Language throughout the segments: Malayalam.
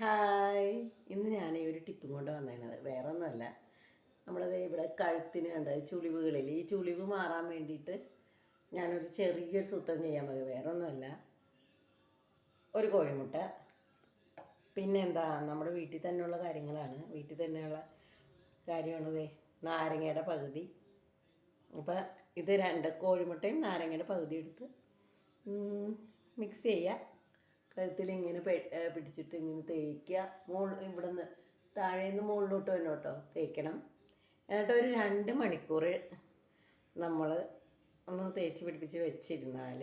ഹായ്. ഇന്ന് ഞാൻ ഈ ഒരു ടിപ്പും കൊണ്ട് വന്നേണത് വേറെ ഒന്നുമല്ല നമ്മളത് ഇവിടെ കഴുത്തിന് കണ്ട? ചുളിവുകളിൽ ഈ ചുളിവ് മാറാൻ വേണ്ടിയിട്ട് ഞാനൊരു ചെറിയൊരു സൂത്രം ചെയ്യാൻ മതി വേറെ ഒന്നുമല്ല ഒരു കോഴിമുട്ട. പിന്നെ എന്താ നമ്മുടെ വീട്ടിൽ തന്നെയുള്ള കാര്യങ്ങളാണ്. വീട്ടിൽ തന്നെയുള്ള കാര്യമാണത് നാരങ്ങയുടെ പകുതി. അപ്പം ഇത് രണ്ട് കോഴിമുട്ടയും നാരങ്ങയുടെ പകുതി എടുത്ത് മിക്സ് ചെയ്യുക കഴുത്തിൽ ഇങ്ങനെ പിടിച്ചിട്ട് ഇങ്ങനെ തേക്കുക മോൾ ഇവിടെ നിന്ന് താഴേന്ന് മുകളിലോട്ട് തന്നെ കേട്ടോ. തേക്കണം. എന്നിട്ട് ഒരു രണ്ട് മണിക്കൂർ നമ്മൾ ഒന്ന് തേച്ച് പിടിപ്പിച്ച് വെച്ചിരുന്നാൽ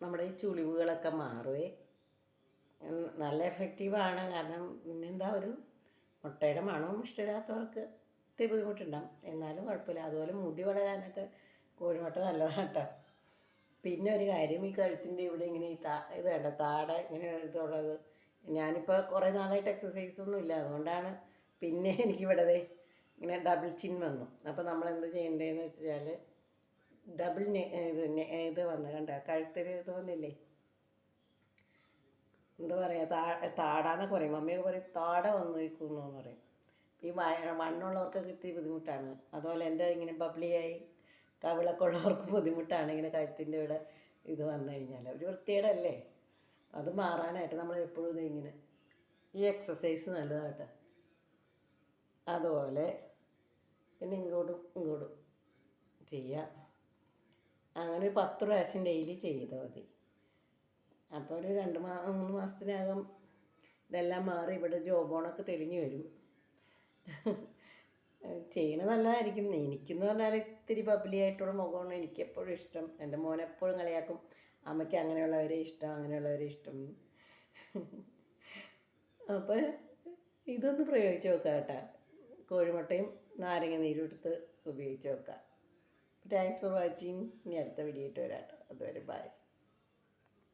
നമ്മുടെ ഈ ചുളിവുകളൊക്കെ മാറുവേ. നല്ല എഫക്റ്റീവാണ് കാരണം പിന്നെന്താ ഒരു മുട്ടയുടെ മണവും ഇഷ്ടമില്ലാത്തവർക്ക് ഇത്തിരി ബുദ്ധിമുട്ടുണ്ടാകും എന്നാലും കുഴപ്പമില്ല. അതുപോലെ മുടി വളരാനൊക്കെ കോഴിമുട്ട നല്ലതാണ് കേട്ടോ. പിന്നെ ഒരു കാര്യം ഈ കഴുത്തിന്റെ ഇവിടെ ഇങ്ങനെ ഈ താ ഇത് വേണ്ട താട ഇങ്ങനെ ഇതുള്ളത് ഞാനിപ്പോൾ കുറേ നാളായിട്ട് എക്സസൈസ് ഒന്നും ഇല്ല. അതുകൊണ്ടാണ് പിന്നെ എനിക്കിവിടെ ദേ ഇങ്ങനെ ഡബിൾ ചിൻ വന്നു. അപ്പോൾ നമ്മൾ എന്ത് ചെയ്യേണ്ടതെന്ന് വെച്ചാൽ ഡബിൾ ഇത് ഇത് വന്ന് കണ്ട കഴുത്തിൽ ഇത് വന്നില്ലേ? എന്താ പറയുക താ താടാന്നൊക്കെ പറയും. മമ്മിയൊക്കെ പറയും താട വന്നു നിൽക്കുന്നു എന്ന് പറയും. ഈ മണ്ണുള്ളവർക്കൊക്കെ ഇത്തിരി ബുദ്ധിമുട്ടാണ്. അതുപോലെ എന്റെ ഇങ്ങനെ ബബ്ലിയായി കവിളൊക്കെ ഉള്ളവർക്ക് ബുദ്ധിമുട്ടാണ് ഇങ്ങനെ കഴുത്തിന്റെ ഇവിടെ ഇത് വന്നു കഴിഞ്ഞാൽ. ഒരു വൃത്തികേടല്ലേ? അത് മാറാനായിട്ട് നമ്മൾ എപ്പോഴും ഇങ്ങനെ ഈ എക്സസൈസ് കേട്ടോ അതുപോലെ പിന്നെ ഇങ്ങോട്ടും ഇങ്ങോട്ടും ചെയ്യുക അങ്ങനെ ഒരു പത്ത് പ്രാവശ്യം ഡെയിലി ചെയ്താൽ മതി. അപ്പോൾ ഒരു രണ്ട് മാ മൂന്ന് മാസത്തിനകം ഇതെല്ലാം മാറി ഇവിടെ ജോബോണൊക്കെ തെളിഞ്ഞു വരും. ചെയ്യണ നല്ലതായിരിക്കും. എനിക്കെന്ന് പറഞ്ഞാൽ ഇത്തിരി പബ്ലി ആയിട്ടുള്ള മുഖമാണ് എനിക്ക് എപ്പോഴും ഇഷ്ടം. എന്റെ മോനെ എപ്പോഴും കളിയാക്കും. അമ്മയ്ക്ക് അങ്ങനെയുള്ളവരെ ഇഷ്ടം അങ്ങനെയുള്ളവരെ ഇഷ്ടം. അപ്പോൾ ഇതൊന്ന് പ്രയോഗിച്ച് നോക്കാം കേട്ടോ. കോഴിമുട്ടയും നാരങ്ങ നീരും എടുത്ത് ഉപയോഗിച്ച് നോക്കാം താങ്ക്സ് ഫോർ വാച്ചിങ് ഇനി അടുത്ത വീഡിയോ ആയിട്ട് വരാം കേട്ടോ അതുവരെ ബൈ